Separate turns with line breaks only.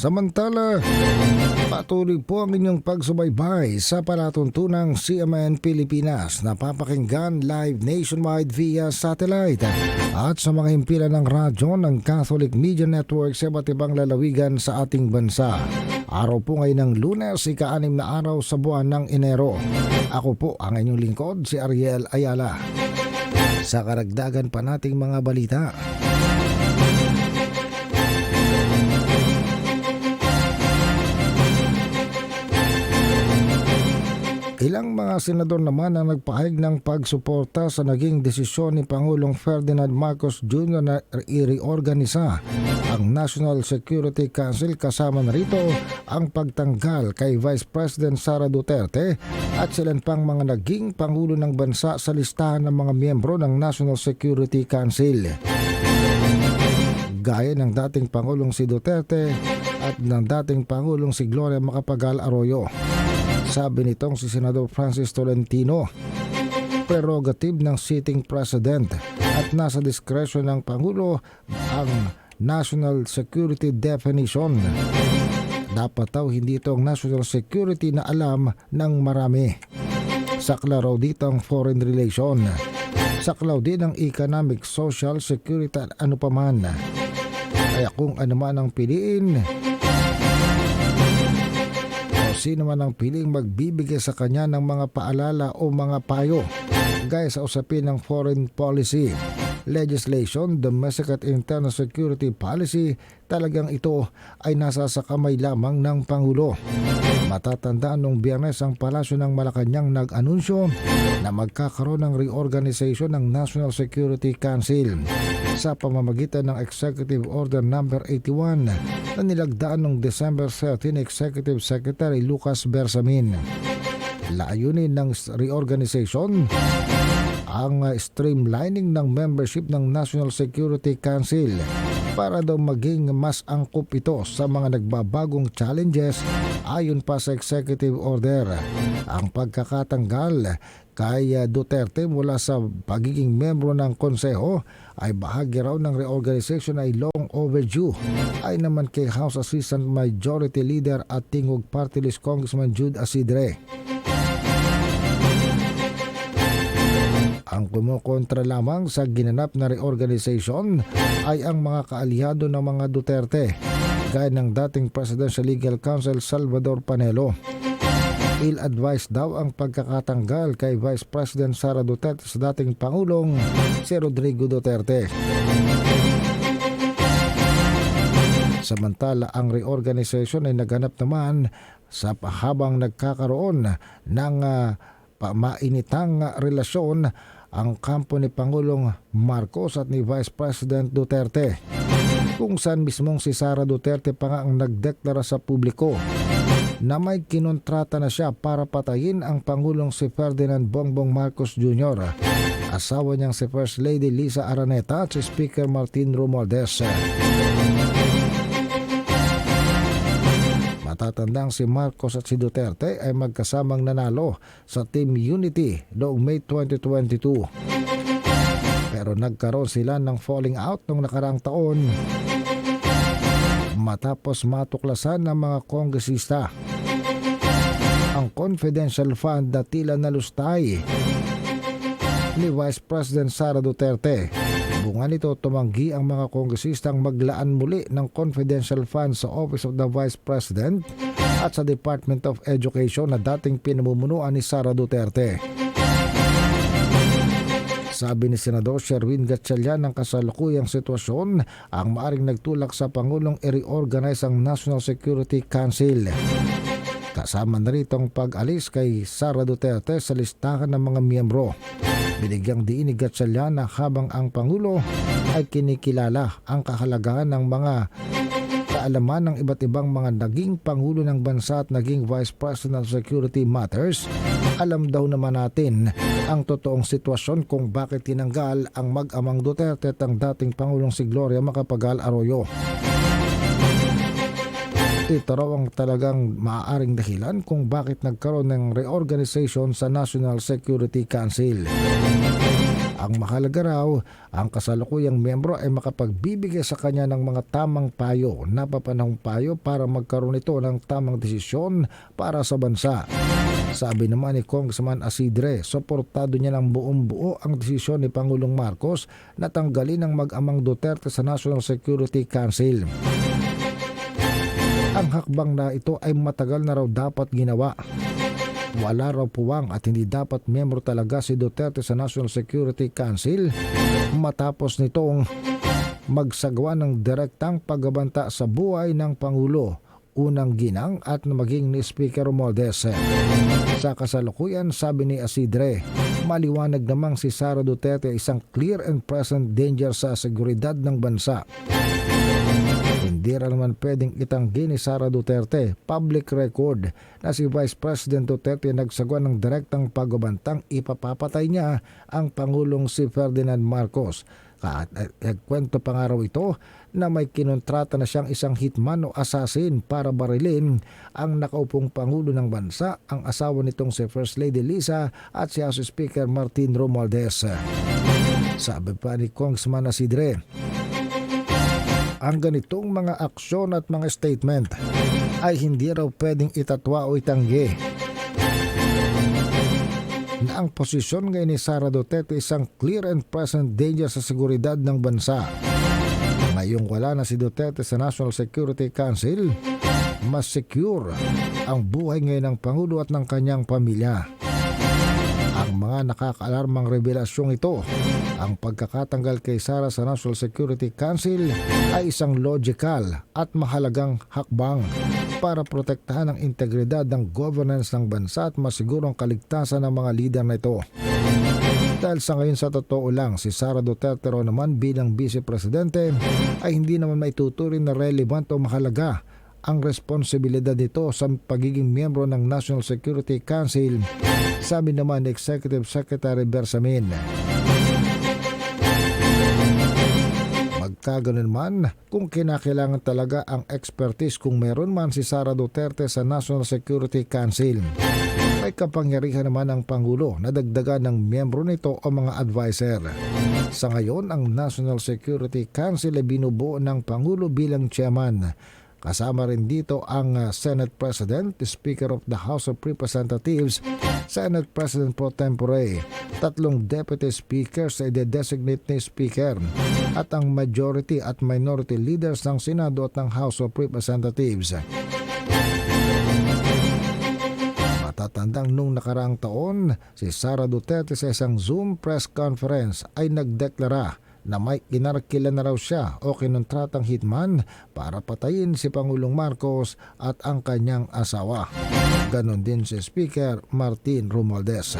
Samantala, patuloy po ang inyong pagsubaybay sa palatuntunang CMN Pilipinas na papakinggan live nationwide via satellite at sa mga himpilan ng radyo ng Catholic Media Network sa iba't ibang lalawigan sa ating bansa. Araw po ngayon ng lunes, ika-anim na araw sa buwan ng Enero. Ako po ang inyong lingkod, si Ariel Ayala. Sa karagdagan pa nating mga balita. Ilang mga senador naman ang nagpahayag ng pagsuporta sa naging desisyon ni Pangulong Ferdinand Marcos Jr. na i-reorganisa ang National Security Council kasama na rito ang pagtanggal kay Vice President Sara Duterte at silan pang mga naging Pangulo ng Bansa sa listahan ng mga miyembro ng National Security Council. Gaya ng dating Pangulong si Duterte at ng dating Pangulong si Gloria Macapagal Arroyo. Sabi nitong si Senador Francis Tolentino, prerogative ng sitting president at nasa diskresyon ng Pangulo ang national security definition. Dapat daw hindi ito ang national security na alam ng marami. Saklaw raw dito ang foreign relation. Saklaw din ang economic, social, security at ano paman. Kaya kung ano man ang piliin, sino man ang piling magbibigay sa kanya ng mga paalala o mga payo gaya sa usapin ng foreign policy, legislation, domestic at internal security policy, talagang ito ay nasa sa kamay lamang ng Pangulo. Matatandaan nung biyernes ang palasyo ng Malacanang nag-anunsyo na magkakaroon ng reorganization ng National Security Council sa pamamagitan ng Executive Order No. 81 na nilagdaan noong December 13 Executive Secretary Lucas Bersamin. Layunin ng reorganization ang streamlining ng membership ng National Security Council para daw maging mas angkop ito sa mga nagbabagong challenges ayon pa sa executive order. Ang pagkakatanggal kay Duterte mula sa pagiging membro ng konseho ay bahagi raw ng reorganization ay long overdue ay naman kay House Assistant Majority Leader at Tingog Party List Congressman Jude Asidre. Ang kumukontra lamang sa ginanap na reorganization ay ang mga kaalyado ng mga Duterte, gaya ng dating Presidential Legal Counsel Salvador Panelo. Ill-advised daw ang pagkakatanggal kay Vice President Sara Duterte sa dating Pangulong si Rodrigo Duterte. Samantala, ang reorganization ay naganap naman sa habang nagkakaroon ng uh, pamainitang relasyon ang kampo ni Pangulong Marcos at ni Vice President Duterte kung saan mismong si Sara Duterte pa nga ang nagdeklara sa publiko na may kinontrata na siya para patayin ang Pangulong si Ferdinand Bongbong Marcos Jr. Asawa niyang si First Lady Lisa Araneta at si Speaker Martin Romualdez. Matatandang si Marcos at si Duterte ay magkasamang nanalo sa Team Unity noong May 2022. Pero nagkaroon sila ng falling out noong nakaraang taon matapos matuklasan ng mga kongresista confidential fund na tila nalustay ni Vice President Sara Duterte Bunga nito tumanggi ang mga kongresistang maglaan muli ng confidential funds sa Office of the Vice President at sa Department of Education na dating pinamumunuan ni Sara Duterte. Sabi ni Senador Sherwin Gatchalian ng kasalukuyang sitwasyon ang maaring nagtulak sa Pangulong i-reorganize ang National Security Council. Kasama na rito ang pag-alis kay Sara Duterte sa listahan ng mga miyembro. Binigyang diin ni Gatchalian na habang ang Pangulo ay kinikilala ang kahalagahan ng mga kaalaman ng iba't ibang mga naging Pangulo ng bansa at naging Vice President of Security Matters, alam daw naman natin ang totoong sitwasyon kung bakit tinanggal ang mag-amang Duterte at ang dating Pangulong si Gloria Macapagal Arroyo. Ito raw ang talagang maaaring dahilan kung bakit nagkaroon ng reorganization sa National Security Council. Ang mahalaga raw, ang kasalukuyang miyembro ay makapagbibigay sa kanya ng mga tamang payo, napapanahong payo para magkaroon ito ng tamang desisyon para sa bansa. Sabi naman ni Congressman Asidre, suportado niya ng buong buo ang desisyon ni Pangulong Marcos na tanggalin ang mag-amang Duterte sa National Security Council. Ang hakbang na ito ay matagal na raw dapat ginawa. Wala raw puwang at hindi dapat miyembro talaga si Duterte sa National Security Council matapos nitong magsagawa ng direktang pagbabanta sa buhay ng Pangulo unang ginang at maging ni Speaker Romualdez. Sa kasalukuyan, sabi ni Asidre, maliwanag namang si Sara Duterte isang clear and present danger sa seguridad ng bansa. Hindi rin naman pwedeng itanggi ni Sara Duterte, public record, na si Vice President Duterte nagsagwa ng direktang pagbabantang ipapapatay niya ang Pangulong si Ferdinand Marcos. At kwento pa nga raw ito na may kinontrata na siyang isang hitman o assassin para barilin ang nakaupong Pangulo ng bansa, ang asawa nitong si First Lady Lisa at si House Speaker Martin Romualdez. Sabi pa ni Congressman Asidre, ang ganitong mga aksyon at mga statement ay hindi raw pwedeng itatwa o itanggi na ang posisyon ngayon ni Sara Duterte isang clear and present danger sa seguridad ng bansa. Ngayong wala na si Duterte sa National Security Council, mas secure ang buhay ngayon ng Pangulo at ng kanyang pamilya. Ang mga nakakaalarmang revelasyong ito, ang pagkakatanggal kay Sara sa National Security Council ay isang logical at mahalagang hakbang para protektahan ang integridad ng governance ng bansa at masiguro ang kaligtasan ng mga lider na ito. Dahil sa ngayon sa totoo lang, si Sara Duterte naman bilang Vice Presidente ay hindi naman maituturing na relevant o mahalaga ang responsibilidad nito sa pagiging miyembro ng National Security Council, sabi naman Executive Secretary Bersamin. Magkaganon man, kung kinakailangan talaga ang expertise kung meron man si Sara Duterte sa National Security Council. May kapangyarihan naman ang Pangulo na dagdagan ng miyembro nito o mga advisor. Sa ngayon, ang National Security Council ay binubuo ng Pangulo bilang chairman. Kasama rin dito ang uh, Senate President, Speaker of the House of Representatives, Senate President Pro Tempore, tatlong Deputy Speakers ay de-designate ni Speaker, at ang majority at minority leaders ng Senado at ng House of Representatives. Matatandang nung nakaraang taon, si Sara Duterte sa isang Zoom press conference ay nagdeklara na may inarkila na raw siya o kinontratang hitman para patayin si Pangulong Marcos at ang kanyang asawa. Ganon din si Speaker Martin Romualdez.